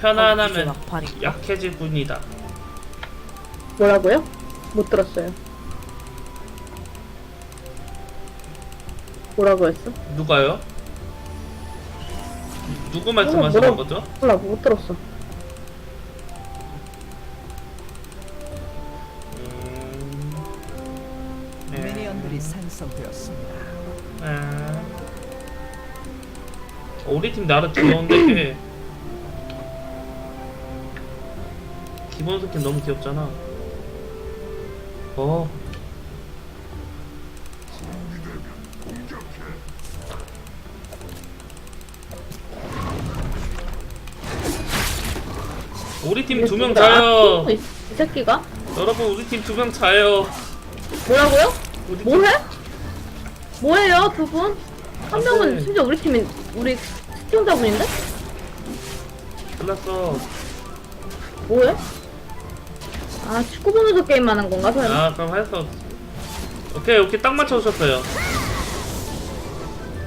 편안하면 아, 약해질 뿐이다. 뭐라고요? 못 들었어요. 뭐라고 했어? 누가요? 누구 말씀하시는 뭐라, 거죠? 몰라, 못 들었어. 음, 네. 네. 우리 팀 나름 귀여운데 기본 스킨 너무 귀엽잖아 어 우리 팀 두 명 자요 아, 이 새끼가? 여러분 우리 팀 두 명 자요 뭐라고요? 뭐해? 뭐해요 두 분? 아, 한 명은 돼. 심지어 우리 팀인 우리 시청자분인데? 끝났어 뭐해? 아 축구 보면서 게임하는 건가 설마? 아 그럼 해서 오케이 오케이. 딱 맞춰주셨어요.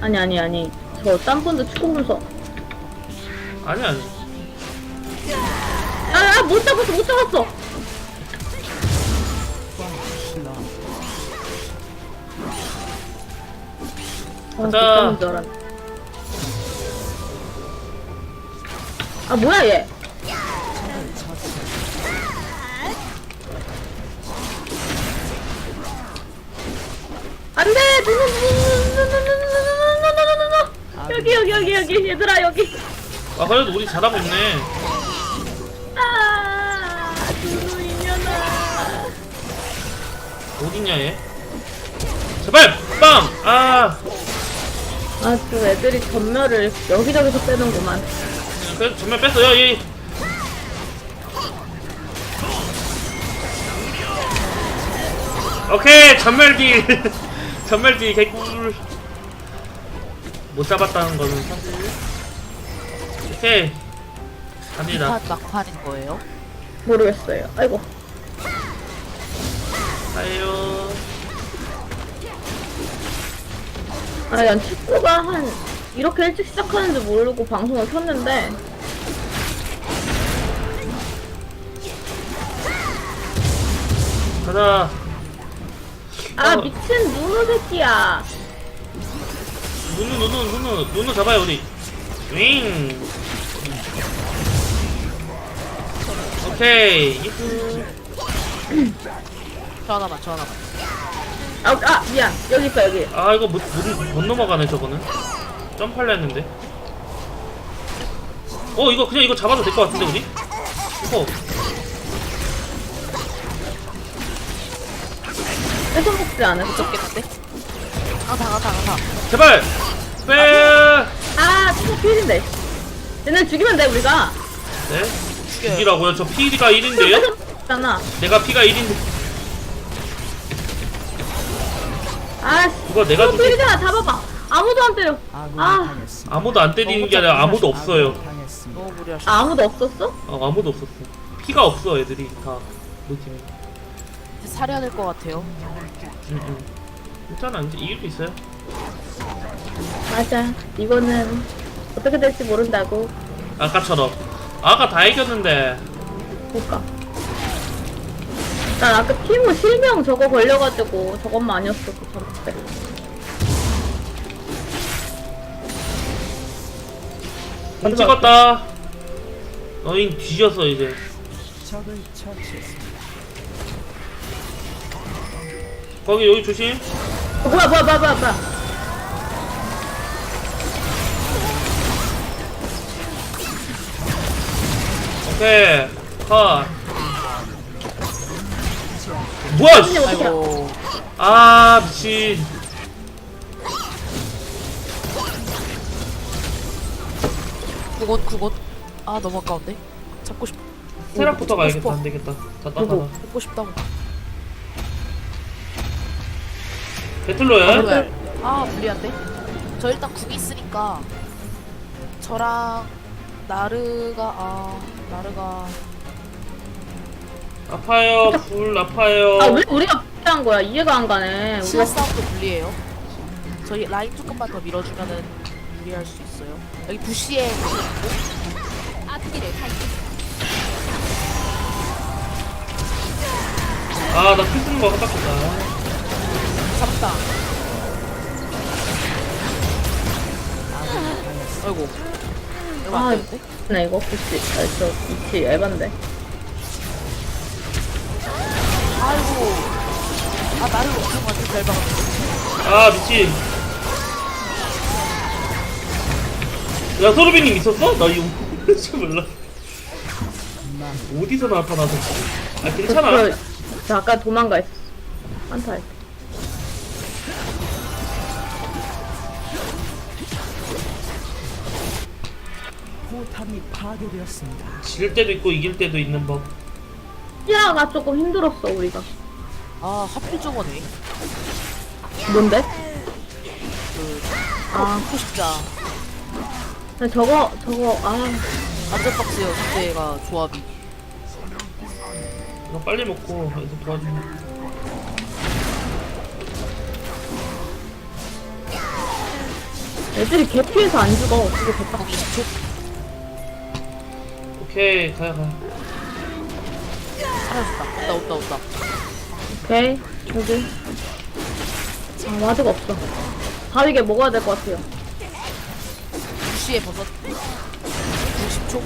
아니 아니 아니. 저 딴 분들 축구 보면서 아니 아니. 아, 아못 잡았어 못 잡았어. 어, 가자. 못아 뭐야 얘? 안돼 여기 여기 여기 여기 얘들아 여기 아 그래도 우리 잘하고 있네 아 누누 인연아 어딨냐 얘 제발 빵아 아또 애들이 전멸을 여기저기서 빼는구만 그래도 전면 뺐어요 이 오케이 전멸기 전멸딜 개꿀. 못 잡았다는 거는 사실. 오케이. 갑니다. 판 막판인 거예요? 모르겠어요. 아이고. 가요. 아, 난 축구가 한, 이렇게 일찍 시작하는 줄 모르고 방송을 켰는데, 가자 아, 어. 미친 누누 새끼야. 누누 누누 누누 누누 잡아요 우리 윙 오케이 이후 저 하나만 저 하나만 아, 아, 미안. 여기 있어, 여기. 아 이거 못, 못, 못 넘어가네 저거는 점프하려 했는데 어 이거 그냥 이거 잡아도 될 것 같은데 우리? 이거 뺏어 먹지 않았어? 무섭겠는데? 가다 가다 가다 제발 빼 아, 진짜 필인데. 얘네 죽이면 돼, 우리가. 네? 죽여요 죽이라고요? 저 피가 1인데요? 잖아. 내가 피가 1인데 아, 씨. 그거 내가 또 죽이 필이잖아. 잡아봐. 아무도 안 때려. 아. 아무도 안 때리는 게 아니라 아무도 없어요. 너무 무리하셨어 아, 아무도 없었어? 어, 아무도 없었어 피가 없어 애들이 다 우리 팀이 이제 살해야 될 것 같아요. 괜찮아 이제 이길 수 있어요 맞아. 이거는 어떻게 될지 모른다고. 아까처럼 아까 다 이겼는데 볼까. 난 아까 티모 실명 저거 걸려가지고 저것만 아니었어. 그 전때. 공 찍었다 너흰 뒤졌어 이제 적을 처치했습니다. 거기 여기 조심. 어, 뭐야, 뭐야, 뭐야, 뭐야, 뭐야. 오케이 컷. 뭐야 씨. 어떻게 아이고. 아 미친. 구곤 구곤 아 너무 아까운데? 잡고 싶 세락부터 가야겠다. 안 되겠다. 다? 따가다 잡고 싶다고 배틀로얄? 네. 아 불리한데? 저 일단 궁이 있으니까 저랑 나르가 아 나르가 아파요 불 아파요 아 왜 우리가 피한 거야? 이해가 안 가네. 우리가 실싸움도 불리해요. 저희 라인 조금만 더 밀어주면은 무리할 수 있어요. 여기 부시에 아나 필 쓰는 거 깜빡했다 잡다. 아이고. 아? 나 이거 혹시 아, 저 위치 얇은데. 아이고. 아, 나를 엄청 완전 잘 박았네. 아 미친 야 소르비님 있었어? 나 이거 모르지 몰라 어디서 나타나서 아 괜찮아 저, 저 아까 도망가 있었어. 한타 할 때. 포탑이 파괴되었습니다. 질 때도 있고 이길 때도 있는 법 시야가 조금 힘들었어, 우리가. 아, 하필 저거네. 뭔데? 그, 아, 포식자. 근데 저거, 저거, 아. 완전 빡세요, 그때가 조합이. 이거 빨리 먹고 여기서 도와줘 애들이 개피해서 안 죽어. 그게 개빡. 거기 20초. 오케이 가야 가 사라졌다. 온다, 온다, 온다. 오케이. 여기. 아, 와드가 없어. 바로 이게 먹어야 될 것 같아요. 부시에 버섯. 90초.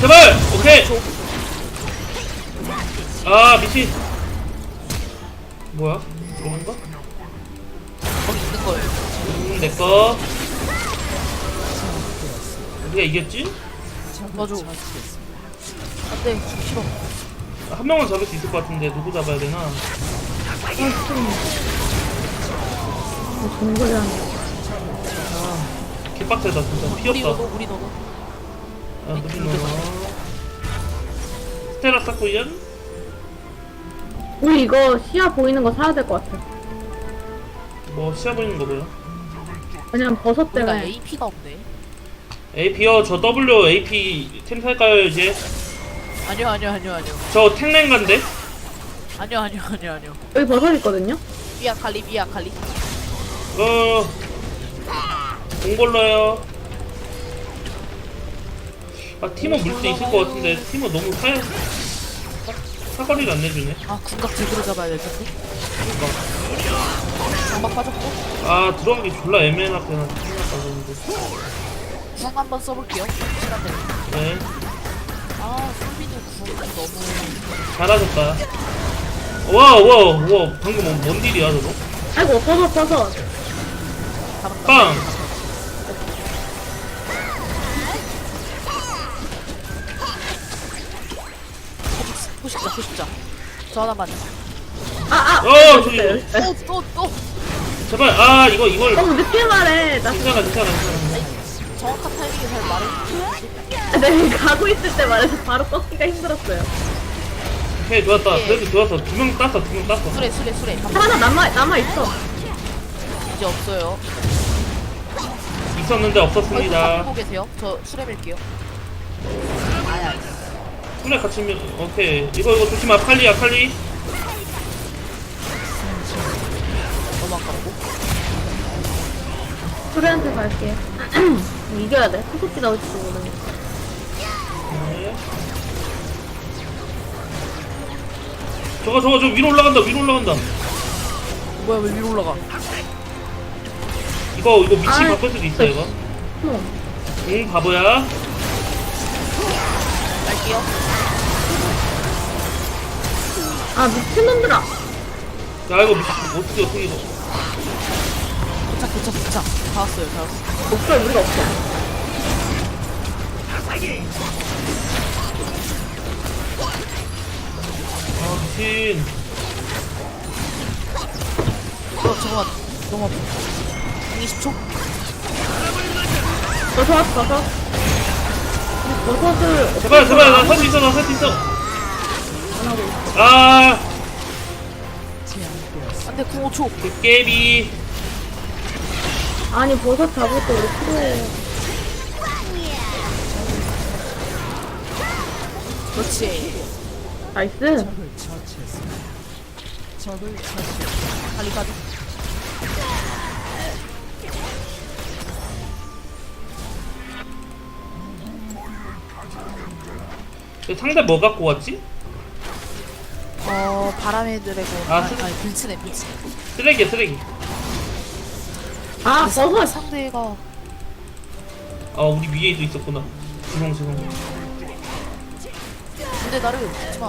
제발 오케이 아 미친 뭐야 그런가? 거기 있는 거예요. 음 내꺼 우리가 이겼지? 맞아. 안 돼, 싫어. 한 명은 잡을 수 있을 것 같은데 누구 잡아야 되나? 아, 좀. 어, 정글이랑. 개빡세다 진짜 우리 피 없다 너도, 우리 너도. 아 무슨 너 스테라 사쿠이언? 우리 이거 시야 보이는 거 사야 될 것 같아. 뭐 시야 보이는 거 뭐야? 왜냐면 버섯 우리가 때문에. AP가 없네. AP요 저 W AP 템 살까요 이제? 아니요, 아니요, 아니요, 아니요. 저 탱랭 간데? 아니요, 아니요, 아니요, 아니요. 여기 버섯 있거든요? 미야 칼리, 미야 칼리. 어 공걸러요 아 티모 물수 있을 것 같은데 티모 너무 사 사거리를 안 내주네 아, 군각 제대로 잡아야 될 텐데. 그러니까 장막 빠졌고. 아 들어가기 졸라 애매하게 나 생각하는데 궁 한번 써볼게요. 시간 되면. 네 아, 솔비는 궁 너무. 잘하셨다 와 와 와 방금 뭔, 뭔 딜이야 저거 아이고, 버섯, 버섯. 잡았다. 빵 포식자, 포식자. 저 하나만. 아, 아! 어, 저기. 네. 또, 또, 또. 제발 아 이거 이걸 너무 늦게 말해. 나 괜찮아 괜찮아 괜찮아 정확한 타이밍에 잘 말해. 내가 가고 있을 때 말해서 바로 꺾기가 힘들었어요. 오케이 좋았다 그래도 좋았어 두 명 땄어 두 명 땄어 수레, 수레, 수레. 하나 남아, 남아 있어. 이제 없어요. 있었는데 거기 없었습니다 보고 계세요. 저 수레 밀게요. 아야. 손에 갇히면 오케이 이거 이거 조심하 칼리 아칼리 너무 아깝고. 수레한테 갈게. 이겨야 돼. 소속기 나올지도 모르니까. 네. 저거 저거 저 위로 올라간다 위로 올라간다 뭐야, 왜 위로 올라가? 이거 이거 위치 아, 바꿀 수도 있어 이거 어. 응 바보야 갈게요. 아, 미친놈들아. 야 이거 미치 어떻게 어떻게 이거 도착, 도착, 도착. 다 왔어요, 다 왔어. 목소리 우리가 없어. 아 미친 어, 잠깐만. 너무 아파. 20초? 버섯, 버섯. 버섯을. 제발 제발 나 살 수 있어 나 살 수 있어 안 하고 있어. 아안 돼, 95초. 깨비 아니, 버섯 잡을 때 우리 필요해. 그렇지. 나이스. 적을. 빨리 가자. 근데 상대 뭐 갖고 왔지? 어 바람의 드래곤 아, 아, 쓰- 아니 불치네 불치 쓰레기야 쓰레기 아 버섯 상대가. 아 우리 위에도 있었구나. 죄송 죄송. 근데 나를 죽지마.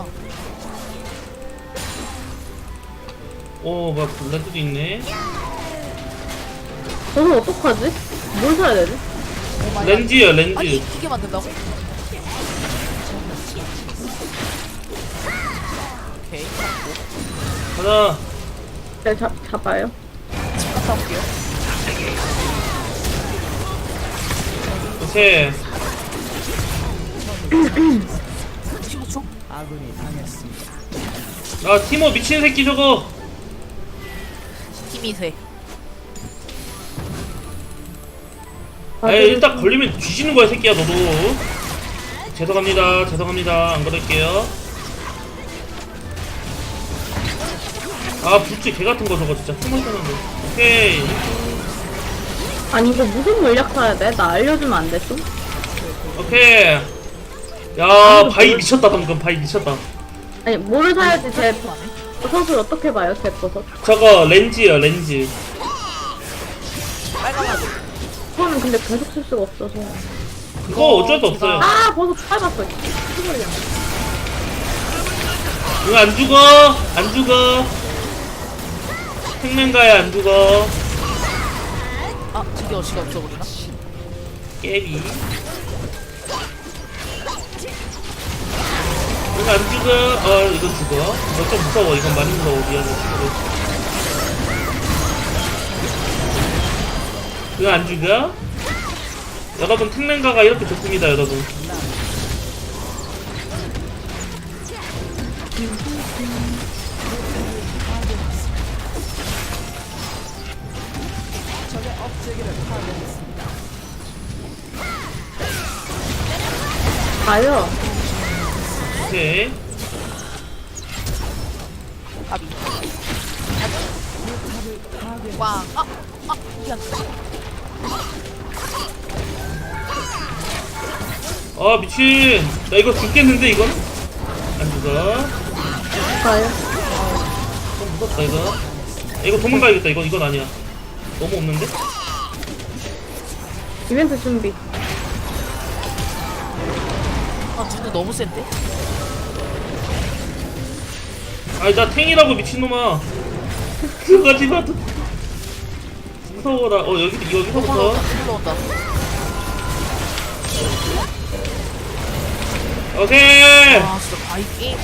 어 뭐야 블레드도 있네. 버섯 어떡하지? 뭘 사야 되지? 렌즈야 아니 렌즈. 이게 만든다고? 오케이 가자. 네 잡, 잡아요. 집 갔다 올게요 오케이 15초? 아군이 당했습니다. 아 티모 미친 새끼 저거. 힘이 세 아, 아이 일단 걸리면 뒤지는 거야 새끼야 너도. 죄송합니다. 죄송합니다. 안 그럴게요. 아 불치 개같은 거 저거 진짜. 숨어있었는데 오케이 아니 이거 무슨 물약 사야 돼? 나 알려주면 안 돼 좀? 오케이. 야 바이 미쳤다 방금. 바이 미쳤다. 아니 뭐를 사야지 제? 버섯을 어떻게 봐요 제 버섯 저거 렌즈야 렌즈. 그거는 근데 계속 쓸 수가 없어서. 그거 어쩔 수 없어요. 아 버섯 짧았어. 이거 안 죽어. 안 죽어. 생명가야 안 죽어 아 드디어 어시가 없어 버리나? 깨비 이거 안 죽어. 어 이거 죽어. 이거 좀 무서워. 이건 많이 무서워 미안해 이거 안 죽어? 여러분 택men가가 이렇게 좋습니다 여러분 파괴했습니다. 가요 오케이 아비 포탑을 파괴. 꽝 아! 아! 미안 아 미친 나 이거 죽겠는데 이건 안 죽어 가요 좀 무섭다 이거 이거 도망가야겠다 이건 이건 아니야 너무 없는데 이벤트 준비. 아 누누 너무 센데? 아니 나 탱이라고 미친놈아. 그거 가지마 무서워라. 어 여기 여기서부터? 올라온다 올라온다. 오케이! 아 진짜 바이 게임.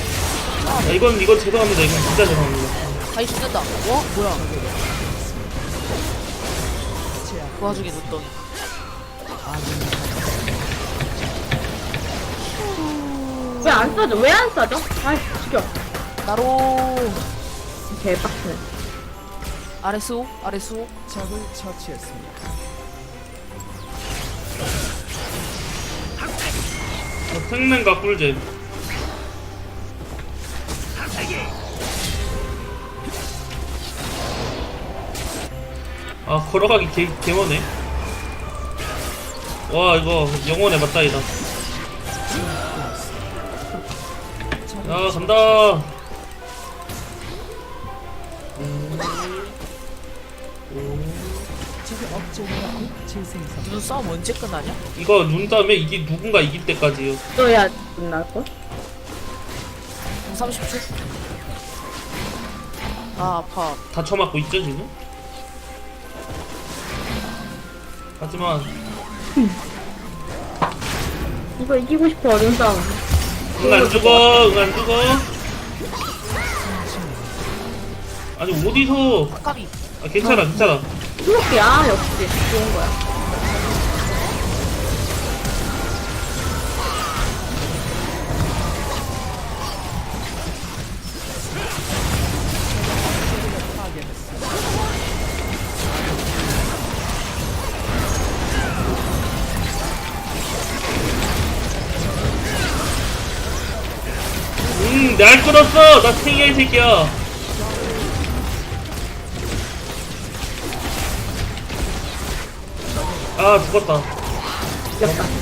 아, 이건 이건 죄송합니다. 이건 진짜 죄송합니다. 바이 죽는다. 와 뭐야? 그 와중에 놓던 왜안 싸죠? 왜안 싸죠? 아이 죽여 나로 개빡치네 아레스오 아레스오 적을 처치했습니다. 어, 생명과 꿀잼 아 걸어가기 개, 개머네 와 이거 영혼의 맞다이다 야 간다 적의 업체계가 곧 재생산. 누누 싸움 언제 끝나냐? 이거 룬 다음에 이게 누군가 이길 때까지요 또야 끝날걸? 30초 아 아파 다 쳐맞고 있죠 지금? 하지만 이거 이기고 싶어 어려운 싸움. 응안 죽어 응안 죽어. 아니 어디서? 까비. 아 괜찮아 괜찮아. 이렇게 아 역시. 좋은 거야 날 끌었어! 나 탱이야 이 새끼야. 아 죽었다. 지지